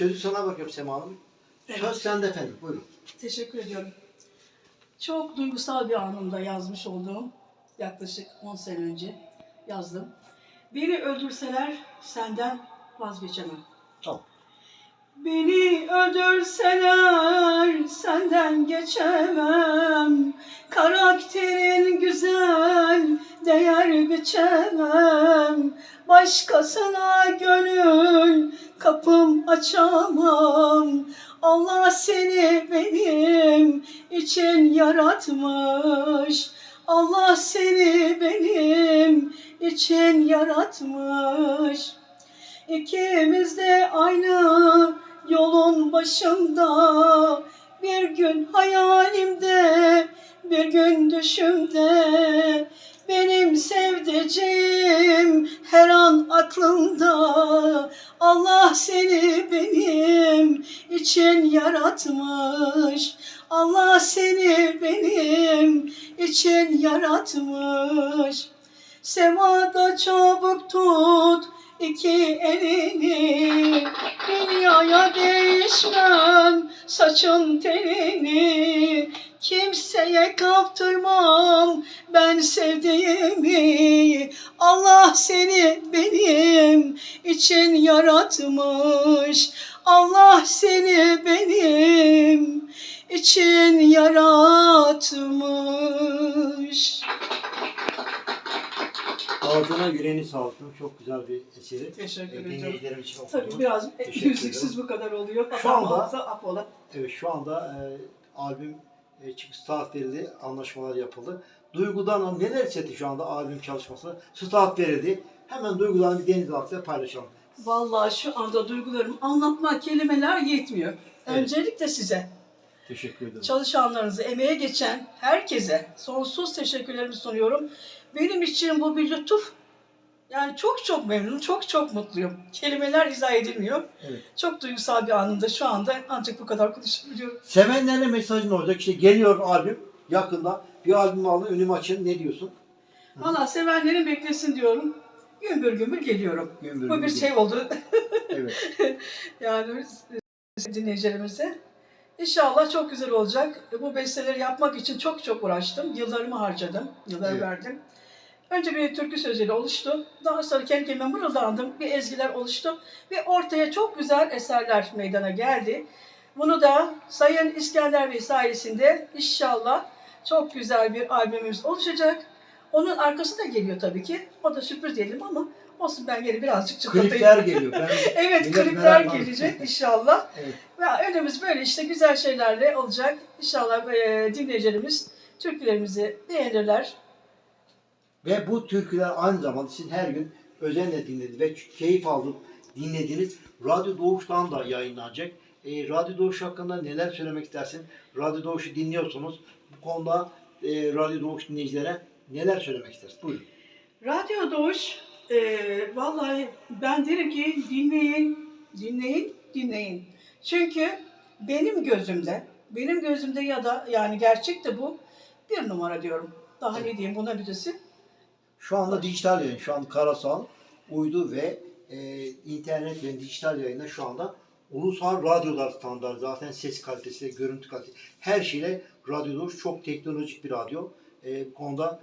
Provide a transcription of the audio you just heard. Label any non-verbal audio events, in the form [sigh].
Sözü sana bakıyorum Sema Hanım. Evet. Söz sende efendim. Buyurun. Teşekkür ediyorum. Çok duygusal bir anımda yazmış olduğum, yaklaşık 10 sene önce yazdım. Beni öldürseler senden vazgeçemem. Tamam. Beni öldürseler senden geçemem. Karakterin güzel, değer biçemem. Başkasına gönül kapım açamam. Allah seni benim için yaratmış. Allah seni benim için yaratmış. İkimiz de aynı yolun başında. Bir gün hayalimde, bir gün düşümde. Benim sevdiceğim her an aklımda. Allah seni benim için yaratmış. Allah seni benim için yaratmış. Semada çabuk tut iki elini Dünyaya değişmem. Saçın telini Kimseye kaptırmam. Ben sevdiğimi Allah seni benim için yaratmış. Allah seni benim için yaratmış Ağzına yüreğini sağlık. Çok güzel bir eseri. Teşekkür Ee, ederim. Dinleyicilerim için okudum. Tabii biraz müziksiz bu kadar oluyor. Şu anda- Ama olsa affola. Evet şu anda e, albüm e, çıkış start verildi. Anlaşmalar yapıldı. Duygudan neler hissetti şu anda albüm çalışması? Start verildi. Hemen duygularını bir deniz altında paylaşalım. Vallahi şu anda duygularımı anlatmak kelimeler yetmiyor. Evet. Öncelikle size, Teşekkür ederim. çalışanlarınıza, emeğe geçen herkese sonsuz teşekkürlerimi sunuyorum. Benim için bu bir lütuf. Yani çok çok memnunum, çok çok mutluyum. Kelimeler izah edilmiyor. Evet. Çok duygusal bir anımda şu anda ancak bu kadar konuşabiliyorum. Sevenlerine mesajın olacak. İşte geliyor albüm yakında. Bir albüm alın önümü açın. Ne diyorsun? Valla sevenlerin beklesin diyorum. Gümbür gümbür geliyorum. Gümbür Bu bir gümbür. şey oldu. Evet. [laughs] yani e, dinleyicilerimize. İnşallah çok güzel olacak. E, Bu besteleri yapmak için çok çok uğraştım. Yıllarımı harcadım. Yıllar Evet. verdim. Önce bir türkü sözleri oluştu. Daha sonra kendi kendime mırıldandım. Bir ezgiler oluştu. Ve ortaya çok güzel eserler meydana geldi. Bunu da Sayın İskender Bey sayesinde inşallah çok güzel bir albümümüz oluşacak. Onun arkası da geliyor tabii ki. O da sürpriz diyelim ama olsun ben geri birazcık çıtlatayım. Klipler geliyor. Ben, [laughs] Evet klipler gelecek inşallah. evet. Ve önümüz böyle işte güzel şeylerle olacak. İnşallah e, dinleyicilerimiz türkülerimizi beğenirler. Ve bu türküler aynı zamanda sizin her gün özenle dinlediğiniz ve keyif alıp dinlediğiniz Radyo Doğuş'tan da yayınlanacak. E, Radyo Doğuş hakkında neler söylemek istersin? Radyo Doğuş'u dinliyorsunuz. Bu konuda e, Radyo Doğuş dinleyicilere neler söylemek istersin? Buyurun. Radyo Doğuş, e, vallahi ben derim ki dinleyin, dinleyin, dinleyin. Çünkü benim gözümde, benim gözümde ya da yani gerçek de bu bir numara diyorum. Daha ne diyeyim buna birisi. Şu anda dijital yayın, şu an karasal, uydu ve e, internet ve dijital yayında şu anda ulusal radyolar standart zaten ses kalitesi, görüntü kalitesi her şeyle Radyo Doğuş çok teknolojik bir radyo. E, bu konuda